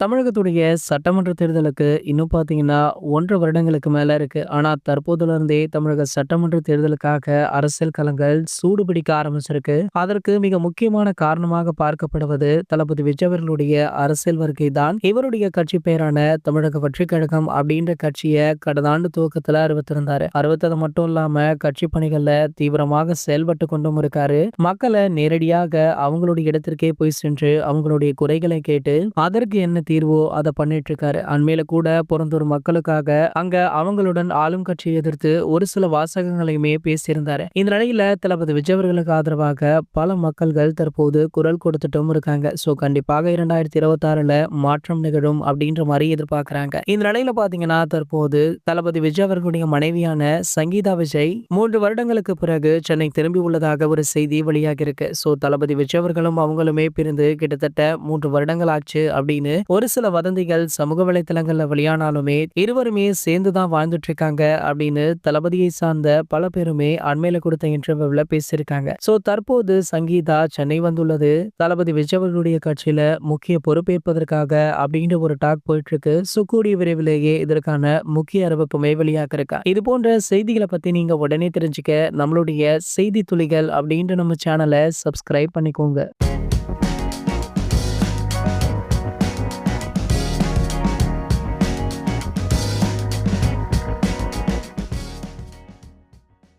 தமிழகத்துடைய சட்டமன்ற தேர்தலுக்கு இன்னும் பார்த்தீங்கன்னா ஒன்றரை வருடங்களுக்கு மேல இருக்கு. ஆனா தற்போதுல இருந்தே தமிழக சட்டமன்ற தேர்தலுக்காக அரசியல் களங்கள் சூடு பிடிக்க ஆரம்பிச்சிருக்கு. அதற்கு மிக முக்கியமான காரணமாக பார்க்கப்படுவது தளபதி விஜய் அவர்களுடைய அரசியல் வருகை தான். இவருடைய கட்சி பெயரான தமிழக வெற்றி கழகம் அப்படின்ற கட்சியை கடந்த ஆண்டு துவக்கத்துல அறிவித்திருந்தாரு. அறிவித்தது மட்டும் இல்லாம கட்சி பணிகள்ல தீவிரமாக செயல்பட்டு கொண்டும் இருக்காரு. மக்களை நேரடியாக அவங்களுடைய இடத்திற்கே போய் சென்று அவங்களுடைய குறைகளை கேட்டு அதற்கு என்ன தீர்வோ அத பண்ணிட்டு இருக்காரு. அண்மையில கூட பொறந்தூர் மக்களுக்காக அங்க அவங்களுடன் ஆளும் கட்சியை எதிர்த்து ஒரு சில வாசகங்களையுமே பேசியிருந்தாரு. இந்த நிலையில தளபதி விஜய் அவர்களுக்கு ஆதரவாக பல மக்கள்கள் தற்போது குரல் கொடுத்துட்டும் இருக்காங்க. சோ கண்டிப்பாக 2026ல மாற்றம் நிகழும் அப்படின்ற மாதிரி எதிர்பார்க்கிறாங்க இந்த நிலையில பாத்தீங்கன்னா தற்போது தளபதி விஜய் அவர்களுடைய மனைவியான சங்கீதா விஜய் மூன்று வருடங்களுக்கு பிறகு சென்னை திரும்பி உள்ளதாக ஒரு செய்தி வெளியாகி இருக்கு. சோ தளபதி விஜய் அவர்களும் அவங்களுமே பிரிந்து கிட்டத்தட்ட மூன்று வருடங்கள் ஆச்சு அப்படின்னு ஒரு ஒரு சில வதந்திகள் சமூக வலைத்தளங்கள்ல வெளியானாலுமே இருவருமே சேர்ந்து தான் வாழ்ந்துட்டு இருக்காங்க அப்படின்னு தளபதியை சார்ந்த பல பேருமே அண்மையில கொடுத்த இன்டர்வியூல பேசியிருக்காங்க. சோ தற்போது சங்கீதா சென்னை வந்துள்ளது தளபதி விஜய் அவர்களுடைய கட்சியில முக்கிய பொறுப்பேற்பதற்காக அப்படின்ற ஒரு டாக் போயிட்டு இருக்கு. சுக்கூடிய விரைவிலேயே இதற்கான முக்கிய அறிவிப்புமே வெளியாக இருக்கா. இது போன்ற செய்திகளை பத்தி நீங்க உடனே தெரிஞ்சுக்க நம்மளுடைய செய்தி துளிகள் அப்படின்ற நம்ம சேனலை சப்ஸ்கிரைப் பண்ணிக்கோங்க.